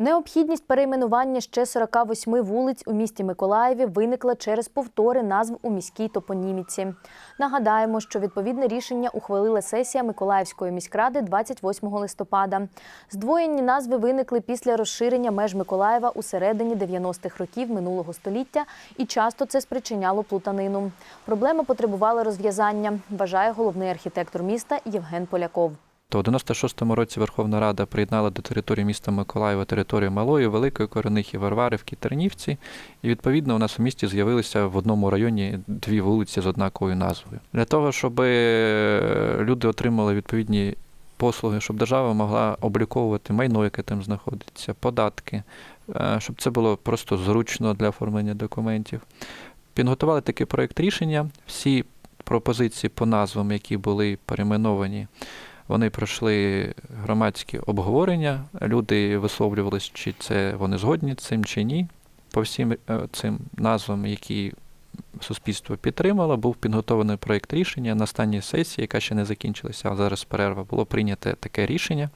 Необхідність перейменування ще 48 вулиць у місті Миколаєві виникла через повтори назв у міській топоніміці. Нагадаємо, що відповідне рішення ухвалила сесія Миколаївської міськради 28 листопада. Здвоєнні назви виникли після розширення меж Миколаєва у середині 90-х років минулого століття, і часто це спричиняло плутанину. Проблема потребувала розв'язання, вважає головний архітектор міста Євген Поляков. То у 96-му році Верховна Рада приєднала до території міста Миколаєва територію Малої, Великої Коренихи, Варварівки, Тернівці. І відповідно у нас у місті з'явилися в одному районі дві вулиці з однаковою назвою. Для того, щоб е, люди отримали відповідні послуги, щоб держава могла обліковувати майно, яке там знаходиться, податки, е, щоб це було просто зручно для оформлення документів. Підготували такий проєкт рішення. Всі пропозиції по назвам, які були перейменовані, вони пройшли громадські обговорення. Люди висловлювалися, чи це вони згодні з цим чи ні. По всім е, цим назвам, які суспільство підтримало, був підготовлений проєкт рішення на останній сесії, яка ще не закінчилася, а зараз перерва, було прийнято таке рішення.